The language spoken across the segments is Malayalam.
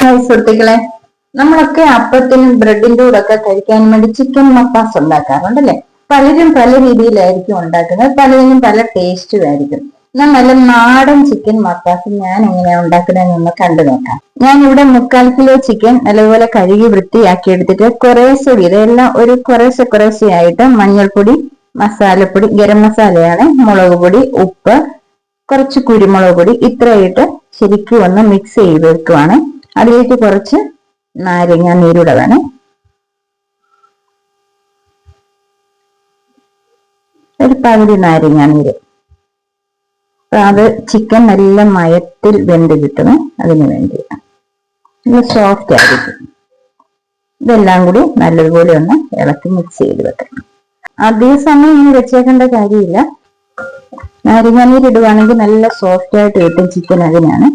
ഹായ് സുഹൃത്തുക്കളെ. നമ്മളൊക്കെ അപ്പത്തിനും ബ്രെഡിന്റെ കൂടെ ഒക്കെ കഴിക്കാൻ വേണ്ടി ചിക്കൻ മപ്പാസ് ഉണ്ടാക്കാറുണ്ടല്ലേ? പലരും പല രീതിയിലായിരിക്കും ഉണ്ടാക്കുന്നത്. പലതിനും പല ടേസ്റ്റും ആയിരിക്കും. എന്നാൽ നാടൻ ചിക്കൻ മപ്പാസ് ഞാൻ എങ്ങനെയാ ഉണ്ടാക്കുന്നതെന്ന് കണ്ടു നോക്കാം. ഞാൻ ഇവിടെ മുക്കാൽ കിലോ ചിക്കൻ നല്ലപോലെ കഴുകി വൃത്തിയാക്കി എടുത്തിട്ട് കുറേശ്ശെ ഇതെല്ലാം ഒരു കുറേശ്ശെ കുറേശ്ശെ ആയിട്ട് മഞ്ഞൾപ്പൊടി മസാലപ്പൊടി ഗരം മസാലയാണ് മുളക് പൊടി ഉപ്പ് കുറച്ച് കുരുമുളക് പൊടി ഇത്രയിട്ട് ശരിക്കും ഒന്ന് മിക്സ് ചെയ്ത് വെക്കുവാണ് അതിലേക്ക് കുറച്ച് നാരങ്ങ നീരൂടെ വേണം. ഒരു പകുതി നാരങ്ങ നീര്. അപ്പൊ അത് ചിക്കൻ നല്ല മയത്തിൽ വെന്ത് കിട്ടണം അതിന് വേണ്ടി നല്ല സോഫ്റ്റ് ആയിരിക്കും. ഇതെല്ലാം കൂടി നല്ലതുപോലെ ഒന്ന് ഇളക്കി മിക്സ് ചെയ്ത് വെക്കണം. അതേ സമയം ഇനി വെച്ചേക്കേണ്ട കാര്യമില്ല. നാരങ്ങാനീര് ഇടുവാണെങ്കിൽ നല്ല സോഫ്റ്റ് ആയിട്ട് കിട്ടും ചിക്കൻ അതിനാണ്.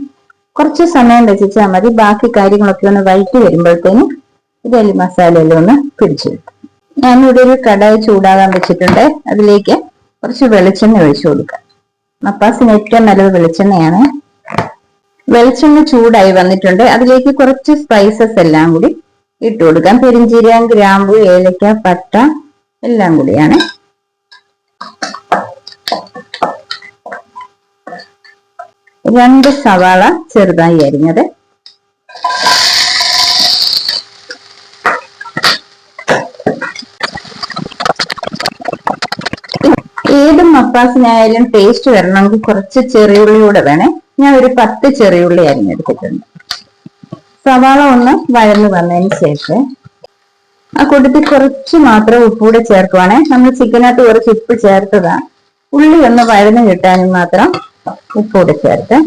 കുറച്ച് സമയം രചിച്ചാൽ മതി. ബാക്കി കാര്യങ്ങളൊക്കെ ഒന്ന് വഴറ്റി വരുമ്പോഴത്തേനും ഇതല്ലി മസാലയെല്ലാം ഒന്ന് പിടിച്ചു കിട്ടും ഞാനിവിടെ ഒരു കടായി ചൂടാകാൻ വെച്ചിട്ടുണ്ട്. അതിലേക്ക് കുറച്ച് വെളിച്ചെണ്ണ ഒഴിച്ചു കൊടുക്കാം. മപ്പാസിന് ഏറ്റവും നല്ലത് വെളിച്ചെണ്ണയാണ്. വെളിച്ചെണ്ണ ചൂടായി വന്നിട്ടുണ്ട്. അതിലേക്ക് കുറച്ച് സ്പൈസസ് എല്ലാം കൂടി ഇട്ട് കൊടുക്കാം. പെരിഞ്ചീരകം ഗ്രാമ്പു ഏലക്ക പട്ട എല്ലാം കൂടിയാണ്. രണ്ട് സവാള ചെറുതായി അരിഞ്ഞത്. ഏത് മപ്പാസിനായാലും ടേസ്റ്റ് വരണമെങ്കിൽ കുറച്ച് ചെറിയുള്ളി കൂടെ വേണേ. ഞാൻ ഒരു പത്ത് ചെറിയുള്ളി അരിഞ്ഞെടുത്തിട്ടുണ്ട്. സവാള ഒന്ന് വഴന്നു വന്നതിന് ശേഷം ആ കൂട്ടത്തിൽ കുറച്ച് മാത്രം ഉപ്പൂടെ ചേർക്കുവാണേ. നമ്മൾ ചിക്കനകത്ത് കുറച്ച് ഉപ്പ് ചേർത്തതാണ് ഉള്ളി ഒന്ന് വഴന്നു കിട്ടാനും മാത്രം ഉപ്പൂടെ ചേർത്ത്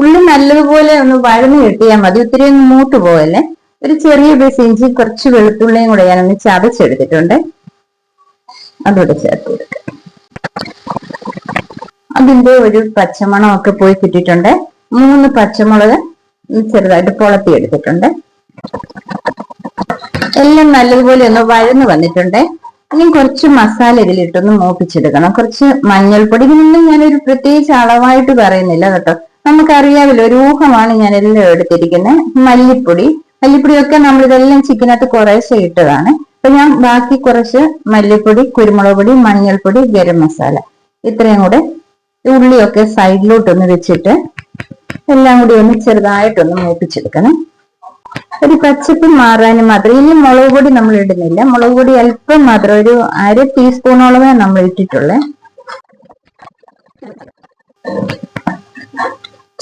ഉള്ളി നല്ലതുപോലെ ഒന്ന് വഴന്ന് കിട്ടിയാൽ മതി. ഒത്തിരി മൂട്ട് പോകല്ലേ ഒരു ചെറിയ പീസ് ഇഞ്ചി കുറച്ച് വെളുത്തുള്ളിയും കൂടെ ഞാനൊന്ന് ചതച്ചെടുത്തിട്ടുണ്ട്. അതോടെ ചേർത്ത് കൊടുക്കുക അതിന്റെ ഒരു പച്ചമണം ഒക്കെ പോയി കിട്ടിയിട്ടുണ്ട്. മൂന്ന് പച്ചമുളക് ചെറുതായിട്ട് പൊളത്തി എടുത്തിട്ടുണ്ട് എല്ലാം നല്ലതുപോലെ ഒന്ന് വഴന്ന് വന്നിട്ടുണ്ട്. ഇനി കുറച്ച് മസാല ഇതിലിട്ടൊന്ന് മൂപ്പിച്ചെടുക്കണം. കുറച്ച് മഞ്ഞൾപ്പൊടി. ഇതിനൊന്നും ഞാനൊരു പ്രത്യേകിച്ച് അളവായിട്ട് പറയുന്നില്ല കേട്ടോ. നമുക്കറിയാമല്ലോ ഒരു ഊഹമാണ് ഞാൻ എല്ലാം എടുത്തിരിക്കുന്നത്. മല്ലിപ്പൊടി. മല്ലിപ്പൊടിയൊക്കെ നമ്മൾ ഇതെല്ലാം ചിക്കനകത്ത് കുറേശ്ശെ ഇട്ടതാണ്. അപ്പൊ ഞാൻ ബാക്കി കുറച്ച് മല്ലിപ്പൊടി കുരുമുളക് പൊടി മഞ്ഞൾപ്പൊടി ഗരം മസാല. ഇത്രയും കൂടെ ഉള്ളിയൊക്കെ സൈഡിലോട്ടൊന്ന് വെച്ചിട്ട് എല്ലാം കൂടി ഒന്ന് ചെറുതായിട്ടൊന്ന് മൂപ്പിച്ചെടുക്കണം. ഒരു പച്ചപ്പ് മാറാനും മാത്രം. ഇനി മുളക് പൊടി നമ്മൾ ഇടുന്നില്ല. മുളക് പൊടി അല്പം മാത്രം ഒരു അര ടീസ്പൂണോളമേ നമ്മൾ ഇട്ടിട്ടുള്ളേ.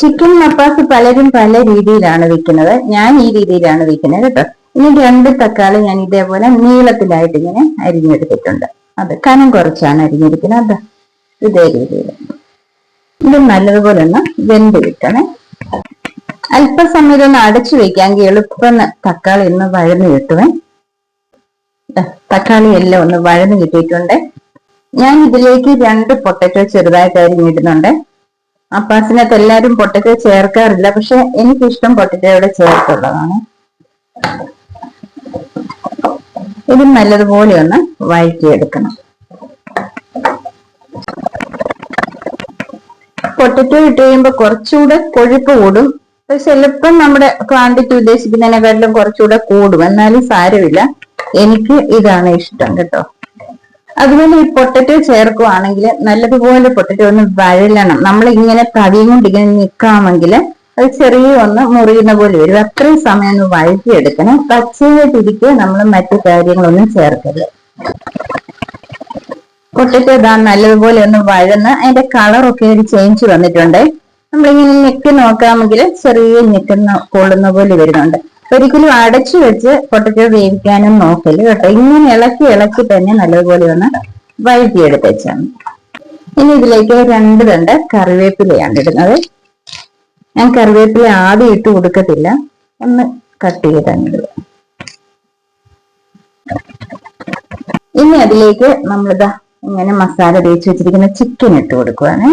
ചിക്കൻ മപ്പാസ് പലരും പല രീതിയിലാണ് വെക്കുന്നത്. ഞാൻ ഈ രീതിയിലാണ് വെക്കുന്നത് കേട്ടോ. ഇനി രണ്ട് തക്കാളി ഞാൻ ഇതേപോലെ നീളത്തിലായിട്ട് ഇങ്ങനെ അരിഞ്ഞെടുത്തിട്ടുണ്ട്. അത് കനം കുറച്ചാണ് അരിഞ്ഞിരിക്കുന്നത് അത് ഇതേ രീതിയിൽ. ഇത് നല്ലതുപോലെ ഒന്ന് വെന്ത് കിട്ടണേ. അല്പസമയം ഒന്ന് അടച്ചു വെക്കാമെങ്കിൽ എളുപ്പം തക്കാളി ഒന്ന് വഴന്ന് കിട്ടുവേ. തക്കാളി എല്ലാം ഒന്ന് വഴന്ന് കിട്ടിയിട്ടുണ്ട്. ഞാൻ ഇതിലേക്ക് രണ്ട് പൊട്ടറ്റോ ചെറുതായിട്ട് അരിഞ്ഞിടുന്നുണ്ട് അപ്പാസിനകത്ത് എല്ലാവരും പൊട്ടറ്റോ ചേർക്കാറില്ല പക്ഷെ എനിക്കിഷ്ടം പൊട്ടറ്റോയുടെ ചേർത്തുള്ളതാണ്. ഇത് നല്ലതുപോലെ ഒന്ന് വഴറ്റിയെടുക്കണം. പൊട്ടറ്റോ ഇട്ട് കഴിയുമ്പോൾ കുറച്ചുകൂടെ കൊഴുപ്പ് കൂടും. ചിലപ്പം നമ്മുടെ ക്വാണ്ടിറ്റി ഉദ്ദേശിക്കുന്നതിനെക്കാട്ടിലും കുറച്ചുകൂടെ കൂടും. എന്നാലും സാരമില്ല. എനിക്ക് ഇതാണ് ഇഷ്ടം കേട്ടോ. അതുപോലെ ഈ പൊട്ടറ്റോ ചേർക്കുവാണെങ്കിൽ നല്ലതുപോലെ പൊട്ടറ്റോ ഒന്ന് വഴലണം. നമ്മൾ ഇങ്ങനെ തടിയും കൊണ്ട് ഇങ്ങനെ നിൽക്കാമെങ്കിൽ അത് ചെറിയ ഒന്ന് മുറിയുന്ന പോലെ വരും. അത്രയും സമയം ഒന്ന് വഴറ്റിയെടുക്കണം. പച്ചയായിട്ടിരിക്കുക നമ്മൾ മറ്റു കാര്യങ്ങളൊന്നും ചേർക്കരുത്. പൊട്ടറ്റോ ഇതാ നല്ലതുപോലെ ഒന്ന് വഴന്ന് അതിന്റെ കളറൊക്കെ ഒരു ചേഞ്ച് വന്നിട്ടുണ്ട്. നമ്മളിങ്ങനെ ഞെക്കി നോക്കാമെങ്കിൽ ചെറിയ ഞെക്കുന്ന കൊള്ളുന്ന പോലെ വരുന്നുണ്ട്. ഒരിക്കലും അടച്ചു വെച്ച് പൊട്ടറ്റോ വേവിക്കാനും നോക്കൽ കേട്ടോ. ഇങ്ങനെ ഇളക്കി ഇളക്കി തന്നെ നല്ലതുപോലെ ഒന്ന് വഴറ്റിയെടുത്ത് വെച്ചാണ് ഇനി ഇതിലേക്ക് രണ്ട് തണ്ട് കറിവേപ്പിലയാണ് ഇടുന്നത്. ഞാൻ കറിവേപ്പില ആദ്യം ഇട്ട് കൊടുക്കത്തില്ല. ഒന്ന് കട്ട് ചെയ്താണ് ഇടുക. ഇനി അതിലേക്ക് നമ്മളിതാ ഇങ്ങനെ മസാല തേച്ച് വെച്ചിരിക്കുന്ന ചിക്കൻ ഇട്ട് കൊടുക്കുവാണ്.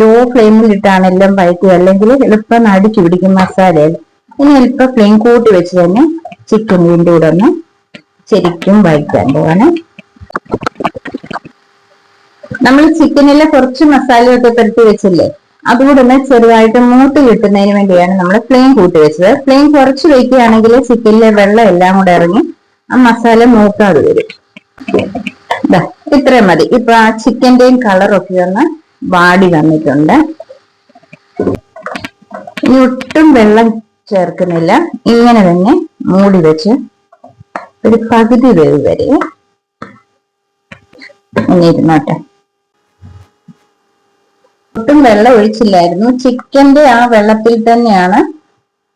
ലോ ഫ്ലെയിമിൽ ഇട്ടാണ് എല്ലാം വഴറ്റുക. അല്ലെങ്കിൽ എളുപ്പം നടിച്ചു പിടിക്കും മസാലയിൽ ഇനി എളുപ്പം ഫ്ലെയിം കൂട്ടി വെച്ച് തന്നെ ചിക്കൻ വീണ്ടും കൂടെ ഒന്ന് ശരിക്കും വഴറ്റാൻ പോവാണ്. നമ്മൾ ചിക്കനിലെ കുറച്ച് മസാലയൊക്കെ പരത്തി വെച്ചില്ലേ? അതുകൂടെ ഒന്ന് ചെറുതായിട്ട് മൂത്ത് കിട്ടുന്നതിന് വേണ്ടിയാണ് നമ്മൾ ഫ്ലെയിം കൂട്ടി വെച്ചത്. ഫ്ലെയിം കുറച്ച് വയ്ക്കുകയാണെങ്കിൽ ചിക്കനിലെ വെള്ളം എല്ലാം കൂടെ ഇറങ്ങി ആ മസാല മൂക്കാതെ വരും. ഇത്രയും മതി. ഇപ്പൊ ആ ചിക്കന്റെയും കളറൊക്കെ ഒന്ന് വാടി വന്നിട്ടുണ്ട്. ഒട്ടും വെള്ളം ചേർക്കുന്നില്ല. ഇങ്ങനെ തന്നെ മൂടി വെച്ച് ഒരു പകുതി വേവ് വരെ ഇരുന്നോട്ടെ. ഒട്ടും വെള്ളം ഒഴിച്ചില്ലായിരുന്നു. ചിക്കന്റെ ആ വെള്ളത്തിൽ തന്നെയാണ്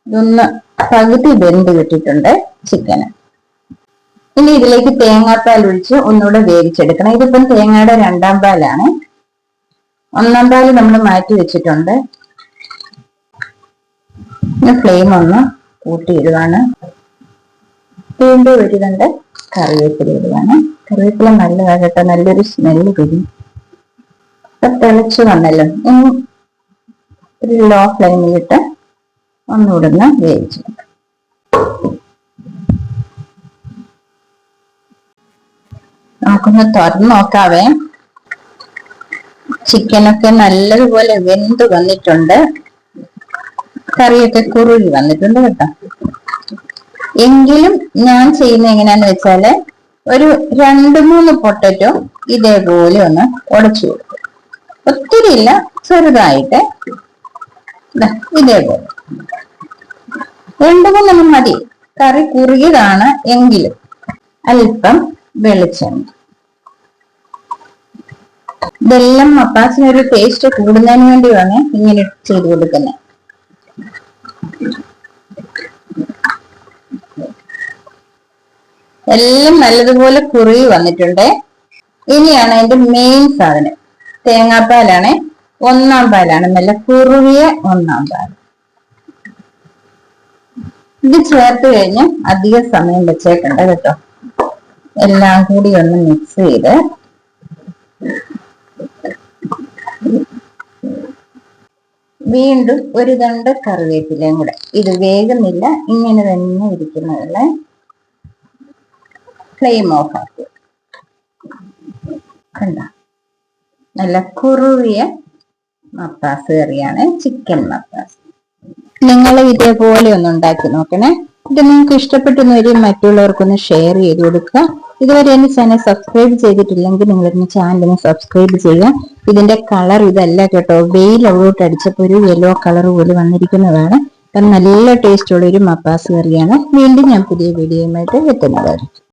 ഇതൊന്ന് പകുതി വെന്ത് കിട്ടിയിട്ടുണ്ട് ചിക്കന്. ഇനി ഇതിലേക്ക് തേങ്ങാപ്പാൽ ഒഴിച്ച് ഒന്നുകൂടെ വേവിച്ചെടുക്കണം. ഇതിപ്പം തേങ്ങയുടെ രണ്ടാം പാലാണ്. ഒന്നാം പാൽ നമ്മൾ മാറ്റി വെച്ചിട്ടുണ്ട്. ഫ്ലെയിം ഒന്ന് കൂട്ടിയിടുകയാണ് വീണ്ടും ഒരു രണ്ട് കറിവേപ്പില ഇടുകയാണ് കറിവേപ്പില നല്ലതാണ് കേട്ടോ നല്ലൊരു സ്മെല്ല് വരും. തിളച്ച് വന്നല്ലോ. ഇനി ഒരു ലോ ഫ്ലെയിമിലിട്ട് ഒന്ന് വേവിച്ചു നമുക്കൊന്ന് തുറന്ന് നോക്കാവേ. ചിക്കനൊക്കെ നല്ലതുപോലെ വെന്ത് വന്നിട്ടുണ്ട്. കറിയൊക്കെ കുറുകി വന്നിട്ടുണ്ട് കേട്ടോ. എങ്കിലും ഞാൻ ചെയ്യുന്ന എങ്ങനെയാന്ന് വെച്ചാൽ ഒരു രണ്ട് മൂന്ന് പൊട്ടറ്റോ ഇതേപോലെ ഒന്ന് ഉടച്ചു കൊടുക്കും. ഒത്തിരി ഇല്ല ചെറുതായിട്ട് ഇതേപോലെ. രണ്ട് മൂന്നെണ്ണം മതി. കറി കുറുകിയതാണ് എങ്കിലും അല്പം വെളിച്ചെണ്ണ. ഇതെല്ലാം മപ്പാസിനൊരു ടേസ്റ്റ് കൂടുന്നതിന് വേണ്ടിയാണ് ഇങ്ങനെ ചെയ്ത് കൊടുക്കുന്നത്. എല്ലാം നല്ലതുപോലെ കുറുകി വന്നിട്ടുണ്ട്. ഇനിയാണ് അതിന്റെ മെയിൻ സാധനം. തേങ്ങാപ്പാലാണ് ഒന്നാം പാലാണ്. നല്ല കുറുകിയ ഒന്നാം പാൽ ഇത് ചേർത്ത് കഴിഞ്ഞ് അധിക സമയം വെച്ചേക്കണ്ട കേട്ടോ. എല്ലാം കൂടി ഒന്ന് മിക്സ് ചെയ്ത് വീണ്ടും ഒരു തണ്ട് കറിവേപ്പിലയും കൂടെ. ഇത് വേഗമില്ല ഇങ്ങനെ തന്നെ ഇരിക്കുന്നതല്ലേ ഫ്ലെയിം ഓഫ് ആക്കി. കണ്ട? നല്ല കുറുവിയ മപ്പാസ് കറിയാണ് ചിക്കൻ മപ്പാസ് നിങ്ങൾ ഇതേപോലെ ഒന്ന് ഉണ്ടാക്കി നോക്കണേ. ഇത് നിങ്ങൾക്ക് ഇഷ്ടപ്പെട്ടെന്ന് വരും മറ്റുള്ളവർക്കൊന്ന് ഷെയർ ചെയ്ത് കൊടുക്കുക. ഇതുവരെ എന്റെ ചാനൽ സബ്സ്ക്രൈബ് ചെയ്തിട്ടില്ലെങ്കിൽ നിങ്ങൾ എന്റെ ചാനൽ സബ്സ്ക്രൈബ് ചെയ്യുക. ഇതിന്റെ കളർ ഇതല്ല കേട്ടോ. വെയിൽ അവിടോട്ട് അടിച്ചപ്പോൾ ഒരു യെല്ലോ കളർ പോലെ വന്നിരിക്കുന്നതാണ്. നല്ല ടേസ്റ്റുള്ള ഒരു മപ്പാസ് കറിയാണ്. വീണ്ടും ഞാൻ പുതിയ വീഡിയോയുമായിട്ട് എത്തുന്നത്